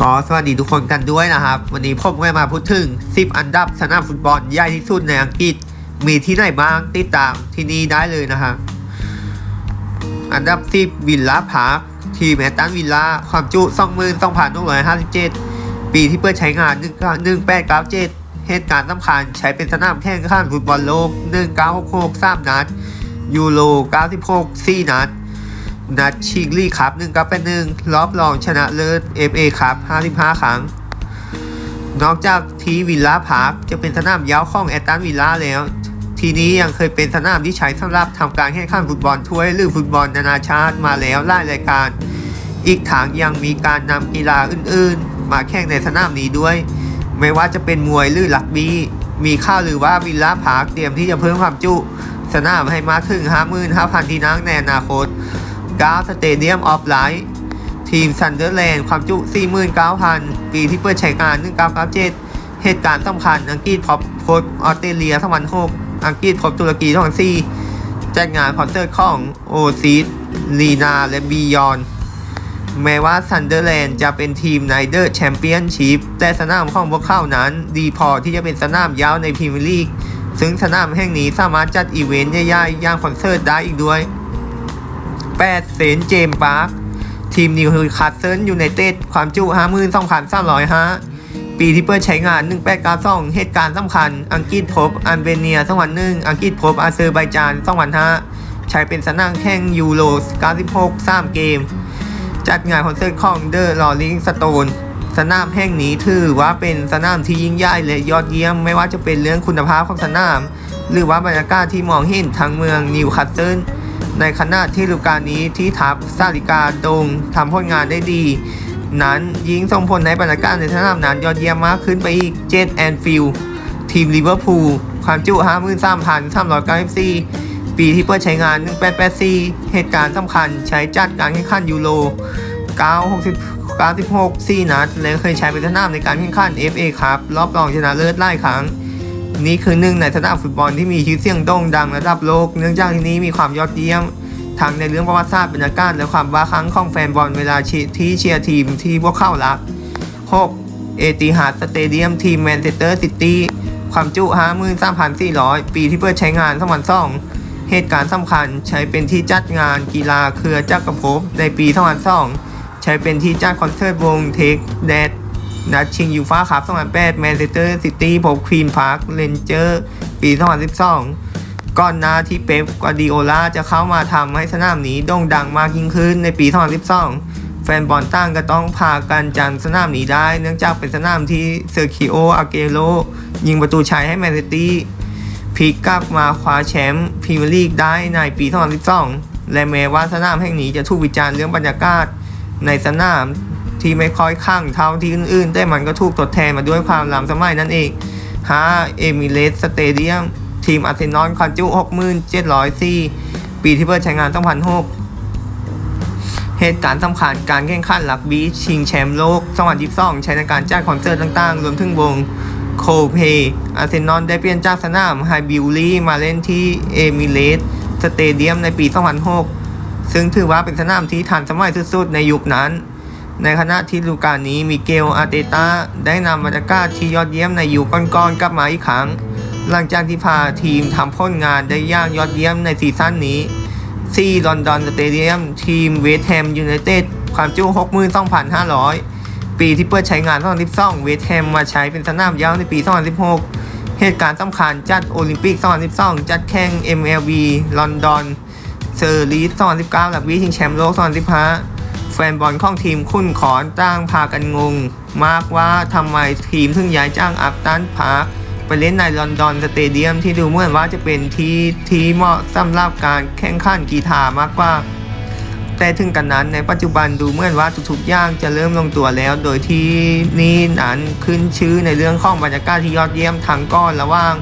ก็สวัสดีทุกคนกันด้วยนะครับ วันนี้ผมก็มาพูดถึง 10 อันดับสนามฟุตบอลใหญ่ที่สุดในอังกฤษ มีที่ไหนบ้างติดตามที่นี่ได้เลยนะฮะอันดับ 10 วิลล่าพาร์คทีมแอตตันวิลล่าความจุ 22,657 ปีที่เปิดใช้งาน 1897 เหตุการณ์สำคัญใช้เป็นสนามแข่งขันฟุตบอลโลก 1966 3 นัด ยูโร 96 4 นัด นัดชิงลี่ครับ1กับเป็น1รอบรองชนะเลิศ FA ครับ55 ครั้ง นอกจากที่วิลล่าพาร์คจะเป็นสนามย้าของแอตตันวิลล่าแล้ว ทีนี้ยังเคยเป็นสนามที่ใช้สำหรับทำการแข่งขันฟุตบอลถ้วยหรือฟุตบอลนานาชาติมาแล้วหลายรายการ อีกทางยังมีการนำกีฬาอื่น ๆ มาแข่งในสนามนี้ด้วย ไม่ว่าจะเป็นมวยหรือลักบี้มีข่าวหรือว่าวิลล่าพาร์คเตรียมที่จะเพิ่มความจุสนามให้มากถึง 55,000 ที่นั่งในอนาคต กาสเตเดียมออฟไลท์ทีมซันเดอร์แลนด์ความจุ 49,000 ปีที่เปิดใช้งาน 1997 เหตุการณ์สำคัญ อังกฤษพบพบออสเตรเลีย2006อังกฤษพบตุรกี2004จัดงานคอนเสิร์ตของโอซีดลีนาและบียอน แม้ว่าซันเดอร์แลนด์จะเป็นทีมในเดอร์แชมเปี้ยนชิพแต่สนามของพวกเขานั้น ดีพอที่จะเป็นสนามยาวในพรีเมียร์ลีกซึ่งสนามแห่งนี้สามารถจัดอีเวนต์ใหญ่ๆอย่างคอนเสิร์ตได้อีกด้วย 8 เซนเจมส์ปาร์ค ทีมนิวคาสเซิลยูไนเต็ดความจุ 52,305 ปีที่เปิดใช้งาน 1892 เหตุการณ์สำคัญ อังกฤษพบอัลเบเนีย2001อังกฤษพบอาเซอร์ไบจาน2005ใช้เป็นสนามแข่งยูโร96 3 เกม จัดงานคอนเสิร์ตของเดอะลอริงสโตนสนามแห่งนี้ถือว่าเป็นสนามที่ยิ่งใหญ่และยอดเยี่ยม ไม่ว่าจะเป็นเรื่องคุณภาพของสนาม หรือว่าบรรยากาศที่มองเห็นทั้งเมืองนิวคาสเซิล ในขณะที่ฤดูกาลนี้ที่ทัพซาลิกาโดงทำผลงานได้ดี นั้นยิงส่งผลในบรรยากาศในสนามนั้นยอดเยี่ยมมากขึ้นไปอีกเจตแอนฟิลทีมลิเวอร์พูลความจุ 53,394 ปีที่เปิดใช้งาน 1884 เหตุการณ์สำคัญใช้จัดการแข่งขันยูโร 960 96 4 นัด และเคยใช้เป็นสนามในการแข่งขัน FA ครับ รอบรองชนะเลิศหลายครั้ง นี่คือหนึ่งในสนามฟุตบอลที่มีชื่อเสียงโด่งดังระดับโลก เนื่องจากที่นี้มีความยอดเยี่ยมทั้งในเรื่องประวัติศาสตร์บรรยากาศและความบ้าคลั่งของแฟนบอลเวลาที่เชียร์ทีมที่พวกเขารัก 6. เอติฮาดสเตเดียมทีมแมนเชสเตอร์ซิตี้ความจุ 53,400 ปีที่เปิดใช้งาน2002เหตุการณ์สำคัญใช้เป็นที่จัดงานกีฬาเครือจักรภพในปี2002ใช้เป็นที่จัดคอนเสิร์ตวงเทคแดด นัดชิงยูฟ่าคัพ2008แมนเชสเตอร์ซิตี้พบควีนพาร์คเรนเจอร์ปี 2012 ก่อนหน้าที่เป๊ปกวาดิโอลาจะเข้ามาทำให้สนามนี้โด่งดังมากยิ่งขึ้นในปี 2012 แฟนบอลตั้งก็ต้องพากันจันสนามนี้ได้ เนื่องจากเป็นสนามที่เซอร์คิโออาเกโรยิงประตูชัยให้แมนซิตี้พลิกกลับมาคว้าแชมป์พรีเมียร์ลีกได้ในปี 2012 และแม้ว่าสนามแห่งนี้จะถูกวิจารณ์เรื่องบรรยากาศในสนาม ที่ไม่ค่อยข้างเท่าที่อื่นๆ แต่มันก็ถูกทดแทนมาด้วยความล้ำสมัยนั่นเอง 5. เอมิเรสสเตเดียมทีมอาร์เซนอลความจุ6704 ปีที่เปิดใช้งาน 2006 เหตุการณ์สำคัญการแข่งขันลักบี้ชิงแชมป์โลก 2022 ใช้ในการจัดคอนเสิร์ตต่างๆ รวมถึงวงโคเพอาร์เซนอลได้เปลี่ยนจากสนามไฮบิวลี่มาเล่นที่เอมิเรสสเตเดียมในปี 2006 ซึ่งถือว่าเป็นสนามที่ทันสมัยสุดๆ ในยุคนั้น ในขณะที่ฤดูกาลนี้มิเกลอาร์เตตาได้นำบรรยากาศที่ยอดเยี่ยมในยุคก่อนๆกลับมาอีกครั้ง หลังจากที่พาทีมทำผลงานได้ย่างยอดเยี่ยมในซีซั่นนี้ 4. ลอนดอนสเตเดียมทีมเวสต์แฮมยูไนเต็ดความจุ 62,500 ปีที่เปิดใช้งาน 2012 เวสต์แฮมมาใช้เป็นสนามยาวในปี 2016 เหตุการณ์สำคัญจัดโอลิมปิก 2012 จัดแข่ง MLB ลอนดอนเซอร์ลีส2019หลักวิชิงแชมป์โลก 2015 แฟนบอลของทีมคุ้นขอนตั้งพากันงง มากว่าทำไมทีมถึงย้ายจ้างอัพตันพาร์คไปเล่นในลอนดอนสเตเดียมที่ดูเหมือนว่าจะเป็นที่ที่เหมาะสำหรับการแข่งขันกีฬามากกว่า แต่ถึงกันนั้นในปัจจุบันดูเหมือนว่าทุกๆอย่างจะเริ่มลงตัวแล้ว โดยที่นี่นั้นขึ้นชื่อในเรื่องของบรรยากาศที่ยอดเยี่ยมทั้งก้อนระว่าง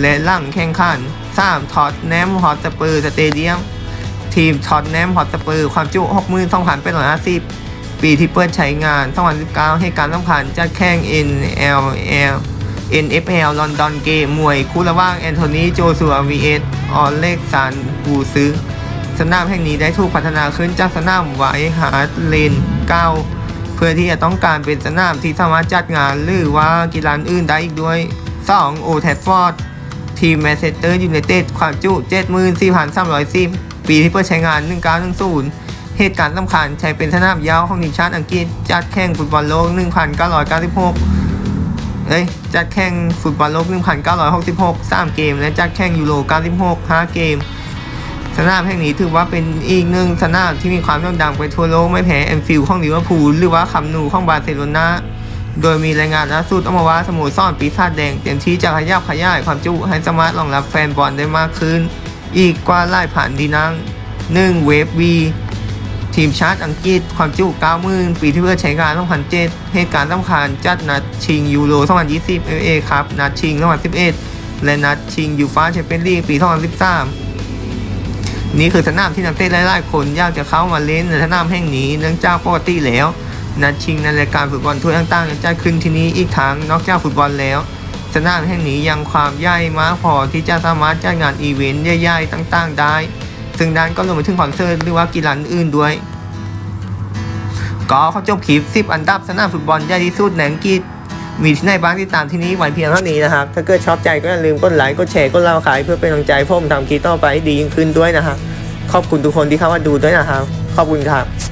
และหลังแข่งขัน 3. ทอตแนมฮอตสเปอร์สเตเดียม ทีมท็อตแนมฮอตสเปอร์ความจุ 62,850 ปีที่เปิดใช้งาน 2019 ให้การสำคัญจัดแข่ง NLL NFL ลอนดอนเกมมวย คู่ระหว่างแอนโทนีโจซัว vs อสออเล็กซานบูซึสนามแห่งนี้ได้ถูกพัฒนาขึ้นจากสนามไวฮาร์ดเลน9พื่อที่จะต้องการเป็นสนามที่สามารถจัดงานหรือว่ากีฬาอื่นได้อีกด้วย 2. โอแทฟฟอร์ดทีมแมนเชสเตอร์ยูไนเต็ดความจุ 74,310 ปีที่เปิดใช้งาน 1910 เหตุการณ์สำคัญใช้เป็นสนามยาวของทีมชาติอังกฤษจัดแข่งฟุตบอลโลก 1996เอ้ยจัดแข่งฟุตบอลโลก 1966 3 เกม และจัดแข่งยูโร 96 5 เกม สนามแห่งนี้ถือว่าเป็นอีกหนึ่งสนามที่มีความโด่งดังไปทั่วโลกไม่แพ้แอนฟิลด์ของลิเวอร์พูลหรือว่าคัมนูของบาร์เซโลนาโดยมีรายงานล่าสุดออกมาว่าสโมสรปีศาจแดงเต็มที่จะขยับขยายความจุให้สามารถรองรับแฟนบอลได้มากขึ้น อีกกว่าหลายพันที่นั่ง 1. เวฟวีทีมชาติอังกฤษความจุ90,000 ปีที่เพื่อใช้งาน2007เหตุการณ์สำคัญจัดนัดชิงยูโร 2020 FA ครับ นัดชิง 2011 และนัดชิงยูฟ่าแชมเปี้ยนลีกปี 2013 นี่คือสนามที่นักเตะหลายๆคนยากจะเข้ามาเล่นในสนามแห่งนี้เนื่องจากปกติแล้ว นัดชิงในรายการฟุตบอลทั่วต่างๆจะจัดขึ้นที่นี้อีกทั้งนอกจากฟุตบอลแล้ว สนามแห่งนี้ยังความใหญ่มากพอที่จะสามารถจัดงานอีเวนต์ใหญ่ๆต่างๆ ได้ ซึ่งด้านก็รวมไปถึงคอนเสิร์ตหรือว่ากีฬาอื่นด้วย ก็เขาจบคลิป 10 อันดับสนามฟุตบอลใหญ่ที่สุดในอังกฤษมีที่ไหนบ้างที่ตามที่นี้ไว้เพียงเท่านี้นะครับ ถ้าเกิดชอบใจก็อย่าลืมกดไลค์ กดแชร์ กดเล่าขายเพื่อเป็นกำลังใจให้ผมทำคลิปต่อไปให้ดียิ่งขึ้นด้วยนะครับ ขอบคุณทุกคนที่เข้ามาดูด้วยนะครับ ขอบคุณครับ